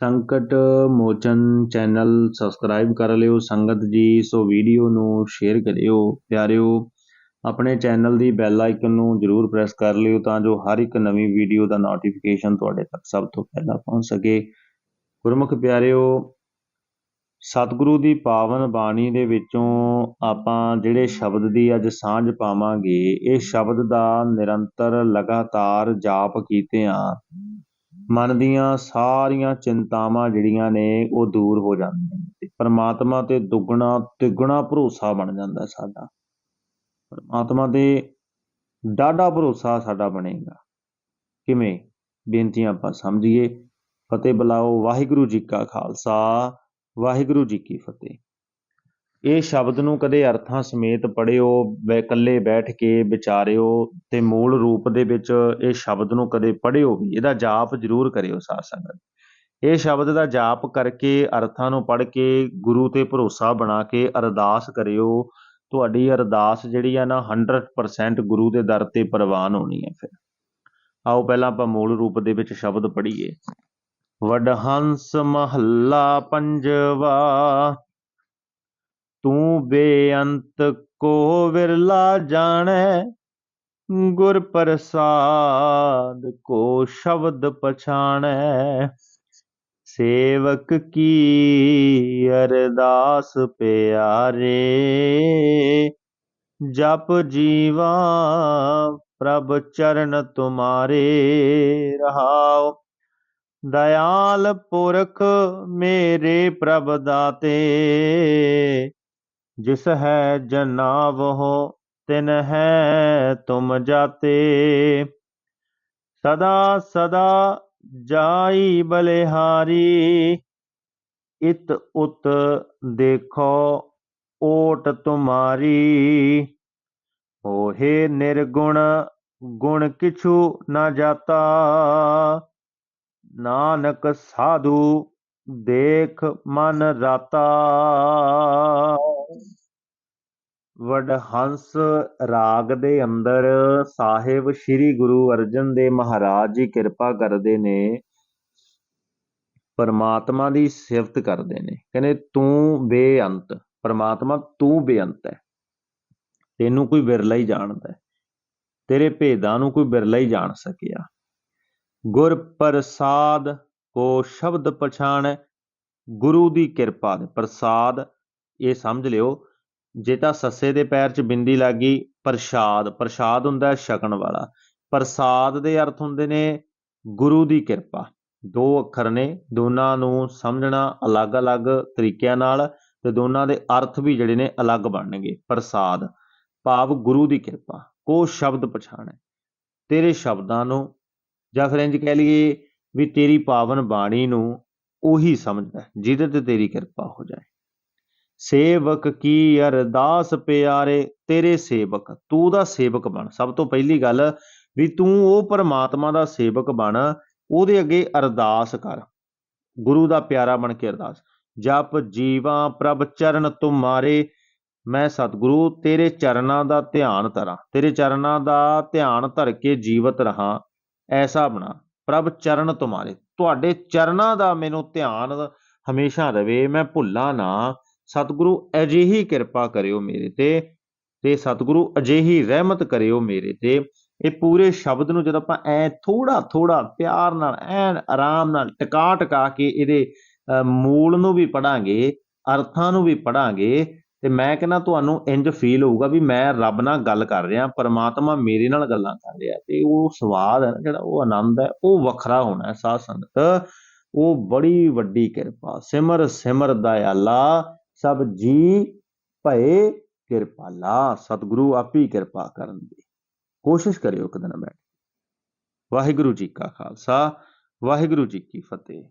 ਸੰਕਟ ਮੋਚਨ channel subscribe ਕਰ ਲਿਓ, ਸੰਗਤ ਜੀ, ਸੋ ਵੀਡੀਓ ਨੂੰ ਸ਼ੇਅਰ ਕਰਿਓ। ਪਿਆਰਿਓ, ਆਪਣੇ ਚੈਨਲ ਦੀ ਬੈਲ ਆਈਕਨ ਨੂੰ ਜਰੂਰ ਪ੍ਰੈਸ ਕਰ ਲਿਓ ਤਾਂ ਜੋ ਹਰ ਇੱਕ ਨਵੀਂ ਵੀਡੀਓ ਦਾ ਨੋਟੀਫਿਕੇਸ਼ਨ ਤੁਹਾਡੇ ਤੱਕ ਸਭ ਤੋਂ ਪਹਿਲਾਂ ਪਹੁੰਚ ਸਕੇ। ਗੁਰਮੁਖ ਪਿਆਰਿਓ, ਸਤਿਗੁਰੂ ਦੀ ਪਾਵਨ ਬਾਣੀ ਦੇ ਵਿੱਚੋਂ ਆਪਾਂ ਜਿਹੜੇ ਸ਼ਬਦ ਦੀ ਅੱਜ ਸਾਂਝ ਪਾਵਾਂਗੇ, ਇਹ ਸ਼ਬਦ ਦਾ ਨਿਰੰਤਰ ਲਗਾਤਾਰ ਜਾਪ ਕੀਤੇ ਆ। ਮਨ ਦੀਆਂ ਸਾਰੀਆਂ ਚਿੰਤਾਵਾਂ ਜਿਹੜੀਆਂ ਨੇ ਉਹ ਦੂਰ ਹੋ ਜਾਂਦੀਆਂ ਨੇ ਪਰਮਾਤਮਾ ਤੇ ਦੁੱਗਣਾ, ਤਿੱਗਣਾ ਭਰੋਸਾ ਬਣ ਜਾਂਦਾ ਸਾਡਾ। ਪਰਮਾਤਮਾ ਤੇ ਡਾਢਾ ਭਰੋਸਾ ਸਾਡਾ ਬਣੇਗਾ। ਕਿਵੇਂ? ਬੇਨਤੀਆਂ ਆਪਾਂ ਸਮਝੀਏ। ਫਤਿਹ ਬੁਲਾਓ। ਵਾਹਿਗੁਰੂ ਜੀ ਕਾ ਖਾਲਸਾ। ਵਾਹਿਗੁਰੂ ਜੀ ਕੀ ਫਤਿਹ। ਇਹ ਸ਼ਬਦ ਨੂੰ ਕਦੇ ਅਰਥਾਂ ਸਮੇਤ ਪੜਿਓ ਇਕੱਲੇ ਬੈਠ ਕੇ ਵਿਚਾਰਿਓ ਤੇ ਮੂਲ ਰੂਪ ਦੇ ਵਿੱਚ ਇਹ ਸ਼ਬਦ ਨੂੰ ਕਦੇ ਪੜਿਓ ਵੀ। ਇਹਦਾ ਜਾਪ ਜ਼ਰੂਰ ਕਰਿਓ ਸਾਧ ਸੰਗਤ। ਇਹ ਸ਼ਬਦ ਦਾ ਜਾਪ ਕਰਕੇ ਅਰਥਾਂ ਨੂੰ ਪੜ੍ਹ ਕੇ ਗੁਰੂ ਤੇ ਭਰੋਸਾ ਬਣਾ ਕੇ ਅਰਦਾਸ ਕਰਿਓ। ਤੁਹਾਡੀ ਅਰਦਾਸ ਜਿਹੜੀ ਆ ਨਾ 100% ਗੁਰੂ ਦੇ ਦਰ ਤੇ ਪ੍ਰਵਾਨ ਹੋਣੀ ਹੈ ਫਿਰ। ਆਓ ਪਹਿਲਾਂ ਆਪਾਂ ਮੂਲ ਰੂਪ ਦੇ ਵਿੱਚ ਸ਼ਬਦ ਪੜ੍ਹੀਏ। ਵਡਹੰਸ ਮਹੱਲਾ ਪੰਜਵਾ ਤੂੰ ਬੇਅੰਤ ਕੋ ਵਿਰਲਾ ਜਾਣੈ, ਗੁਰ ਪ੍ਰਸਾਦ ਕੋ ਸ਼ਬਦ ਪਛਾਣੈ। ਸੇਵਕ ਕੀ ਅਰਦਾਸ ਪਿਆਰੇ, ਜਪ ਜੀਵਾ ਪ੍ਰਭ ਚਰਨ ਤੁਮਾਰੇ ਰਹਾਓ। ਦਇਆਲ ਪੁਰਖ ਮੇਰੇ ਪ੍ਰਭ ਦਾਤੇ ਜਿਸ ਹੈ ਜਨਾਵਹੁ, ਤਿਨ ਹੈ ਤੁਮ ਜਾਤੇ। ਸਦਾ ਸਦਾ ਜਾਈ ਬਲਿਹਾਰੀ, ਇਤ ਉਤ ਦੇਖੋ ਓਟ ਤੁਮਾਰੀ। ਹੋਏ ਨਿਰਗੁਣ, ਗੁਣ ਕਿਛੂ ਨਾ ਜਾਤਾ। ਨਾਨਕ ਸਾਧੂ ਦੇਖ ਮਨ ਰਾਤਾ। ਵਡਹੰਸ ਰਾਗ ਦੇ ਅੰਦਰ ਸਾਹਿਬ ਸ੍ਰੀ ਗੁਰੂ ਅਰਜਨ ਦੇਵ ਮਹਾਰਾਜ ਜੀ ਕਿਰਪਾ ਕਰਦੇ ਨੇ, ਪਰਮਾਤਮਾ ਦੀ ਸਿਫਤ ਕਰਦੇ ਨੇ। ਕਹਿੰਦੇ, ਤੂੰ ਬੇਅੰਤ, ਪਰਮਾਤਮਾ ਤੂੰ ਬੇਅੰਤ ਹੈ। ਤੈਨੂੰ ਕੋਈ ਵਿਰਲਾ ਹੀ ਜਾਣਦਾ ਤੇਰੇ ਭੇਦਾਂ ਨੂੰ ਕੋਈ ਵਿਰਲਾ ਹੀ ਜਾਣ ਸਕਿਆ। ਗੁਰ ਪ੍ਰਸਾਦ ਕੋ ਸ਼ਬਦ ਪਛਾਣ, ਗੁਰੂ ਦੀ ਕਿਰਪਾ ਦੇ ਪ੍ਰਸਾਦ, ਇਹ ਸਮਝ ਲਿਓ ਜੇ ਤਾਂ ਸੱਸੇ ਦੇ ਪੈਰ 'ਚ ਬਿੰਦੀ ਲੱਗ ਗਈ, ਪ੍ਰਸ਼ਾਦ ਪ੍ਰਸ਼ਾਦ ਹੁੰਦਾ ਛਕਣ ਵਾਲਾ। ਪ੍ਰਸਾਦ ਦੇ ਅਰਥ ਹੁੰਦੇ ਨੇ ਗੁਰੂ ਦੀ ਕਿਰਪਾ। ਦੋ ਅੱਖਰ ਨੇ, ਦੋਨਾਂ ਨੂੰ ਸਮਝਣਾ ਅਲੱਗ-ਅਲੱਗ ਤਰੀਕਿਆਂ ਨਾਲ ਤੇ ਦੋਨਾਂ ਦੇ ਅਰਥ ਵੀ ਜਿਹੜੇ ਨੇ ਅਲੱਗ ਬਣਨਗੇ। ਪ੍ਰਸਾਦ, ਭਾਵ ਗੁਰੂ ਦੀ ਕਿਰਪਾ ਕੋ ਸ਼ਬਦ ਪਛਾਣੇ। ਤੇਰੇ ਸ਼ਬਦਾਂ ਨੂੰ ਜਾਂ ਫਿਰ ਇੰਜ ਕਹਿ ਲਈਏ ਵੀ ਤੇਰੀ ਪਾਵਨ ਬਾਣੀ ਨੂੰ ਉਹੀ ਸਮਝਦਾ ਜਿਹਦੇ ਤੇ ਤੇਰੀ ਕਿਰਪਾ ਹੋ ਜਾਏ। ਸੇਵਕ ਕੀ ਅਰਦਾਸ ਪਿਆਰੇ, ਤੇਰੇ ਸੇਵਕ, ਤੂੰ ਦਾ ਸੇਵਕ ਬਣ। ਸਭ ਤੋਂ ਪਹਿਲੀ ਗੱਲ ਵੀ ਤੂੰ ਉਹ ਪਰਮਾਤਮਾ ਦਾ ਸੇਵਕ ਬਣ, ਉਹਦੇ ਅੱਗੇ ਅਰਦਾਸ ਕਰ। ਗੁਰੂ ਦਾ ਪਿਆਰਾ ਬਣ ਕੇ ਅਰਦਾਸ। ਜਪ ਜੀਵਾ, ਪ੍ਰਭ ਚਰਨ ਤੁਮਾਰੇ, ਮੈਂ ਸਤਿਗੁਰੂ, ਤੇਰੇ ਚਰਨਾਂ ਦਾ ਧਿਆਨ ਧਰਾਂ। ਤੇਰੇ ਚਰਨਾਂ ਦਾ ਧਿਆਨ ਧਰ ਕੇ ਜੀਵਤ ਰਹਾ, ਐਸਾ ਬਣਾ। ਪ੍ਰਭ ਚਰਨ ਤੁਮਾਰੇ, ਤੁਹਾਡੇ ਚਰਨਾਂ ਦਾ ਮੈਨੂੰ ਧਿਆਨ ਹਮੇਸ਼ਾ ਰਵੇ, ਮੈਂ ਭੁੱਲਾਂ ਨਾ। ਸਤਿਗੁਰੂ ਅਜਿਹੀ ਕਿਰਪਾ ਕਰਿਓ ਮੇਰੇ ਤੇ ਤੇ ਸਤਿਗੁਰੂ ਅਜਿਹੀ ਰਹਿਮਤ ਕਰਿਓ ਮੇਰੇ ਤੇ। ਇਹ ਪੂਰੇ ਸ਼ਬਦ ਨੂੰ ਜਦੋਂ ਆਪਾਂ ਐ ਥੋੜਾ ਥੋੜਾ ਪਿਆਰ ਨਾਲ, ਐਨ ਆਰਾਮ ਨਾਲ ਟਿਕਾ ਟਿਕਾ ਕੇ ਇਹਦੇ ਮੂਲ ਨੂੰ ਵੀ ਪੜਾਂਗੇ ਅਰਥਾਂ ਨੂੰ ਵੀ ਪੜਾਂਗੇ ਤੇ ਮੈਂ ਕਹਿੰਦਾ ਤੁਹਾਨੂੰ ਇੰਜ ਫੀਲ ਹੋਊਗਾ ਵੀ ਮੈਂ ਰੱਬ ਨਾਲ ਗੱਲ ਕਰ ਰਿਹਾ, ਪਰਮਾਤਮਾ ਮੇਰੇ ਨਾਲ ਗੱਲਾਂ ਕਰ ਰਿਹਾ ਤੇ ਉਹ ਸਵਾਦ ਹੈ ਜਿਹੜਾ, ਉਹ ਆਨੰਦ ਹੈ, ਉਹ ਵੱਖਰਾ ਹੋਣਾ ਹੈ ਸਾਧ ਸੰਗਤ। ਉਹ ਬੜੀ ਵੱਡੀ ਕਿਰਪਾ, ਸਿਮਰ ਸਿਮਰ ਦਇਆਲਾ। ਸਭ ਜੀ ਭਏ ਕਿਰਪਾਲਾ ਸਤਿਗੁਰੂ ਆਪੀ ਕਿਰਪਾ ਕਰਨ ਦੀ। ਕੋਸ਼ਿਸ਼ ਕਰਿਓ ਇੱਕ ਦਿਨ ਬੈਠ ਵਾਹਿਗੁਰੂ ਜੀ ਕਾ ਖਾਲਸਾ, ਵਾਹਿਗੁਰੂ ਜੀ ਕੀ ਫਤਿਹ।